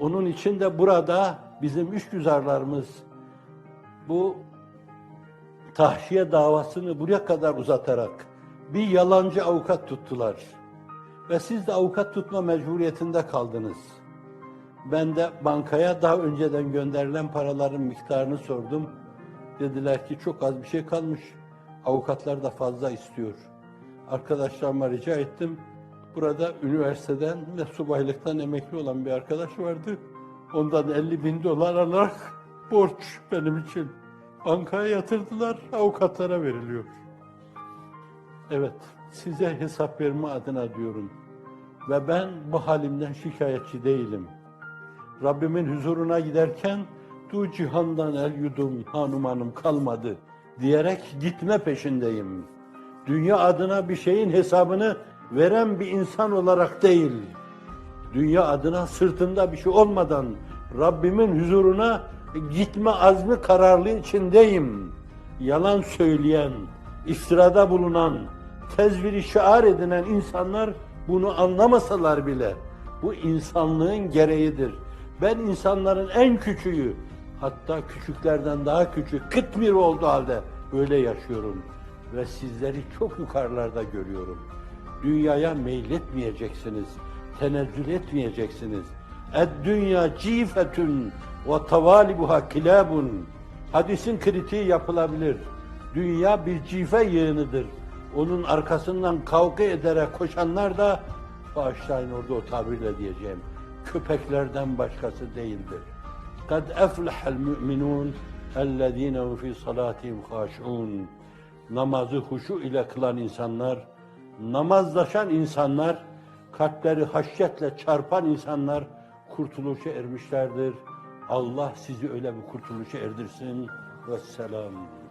Onun için de burada bizim işgüzarlarımız bu tahşiye davasını buraya kadar uzatarak bir yalancı avukat tuttular. Ve siz de avukat tutma mecburiyetinde kaldınız. Ben de bankaya daha önceden gönderilen paraların miktarını sordum. Dediler ki çok az bir şey kalmış. Avukatlar da fazla istiyor. Arkadaşlarıma rica ettim. Burada üniversiteden ve subaylıktan emekli olan bir arkadaş vardı. Ondan 50 bin dolar alarak borç benim için. Bankaya yatırdılar, avukatlara veriliyor. Evet, size hesap verme adına diyorum. Ve ben bu halimden şikayetçi değilim. Rabbimin huzuruna giderken du cihandan el yudum hanım hanım kalmadı diyerek gitme peşindeyim. Dünya adına bir şeyin hesabını veren bir insan olarak değil. Dünya adına sırtında bir şey olmadan Rabbimin huzuruna gitme azmi kararlı içindeyim. Yalan söyleyen, iftirada bulunan, tezviri şiar edinen insanlar bunu anlamasalar bile bu insanlığın gereğidir. Ben insanların en küçüğü, hatta küçüklerden daha küçük, kıtmir olduğu halde böyle yaşıyorum. Ve sizleri çok yukarılarda görüyorum. Dünyaya meyletmeyeceksiniz, tenezzül etmeyeceksiniz. Ed dünya cifetün ve tavalibuha kilabun. Hadisin kritiği yapılabilir. Dünya bir cife yığınıdır. Onun arkasından kavga ederek koşanlar da bağışlayın orada o tabirle diyeceğim. Köpeklerden başkası değildir. Kad eflehel müminun ellezine fi salatihim haşun. Namazı huşu ile kılan insanlar, namazlaşan insanlar, kalpleri haşyetle çarpan insanlar kurtuluşa ermişlerdir. Allah sizi öyle bir kurtuluşa erdirsin. Vesselam.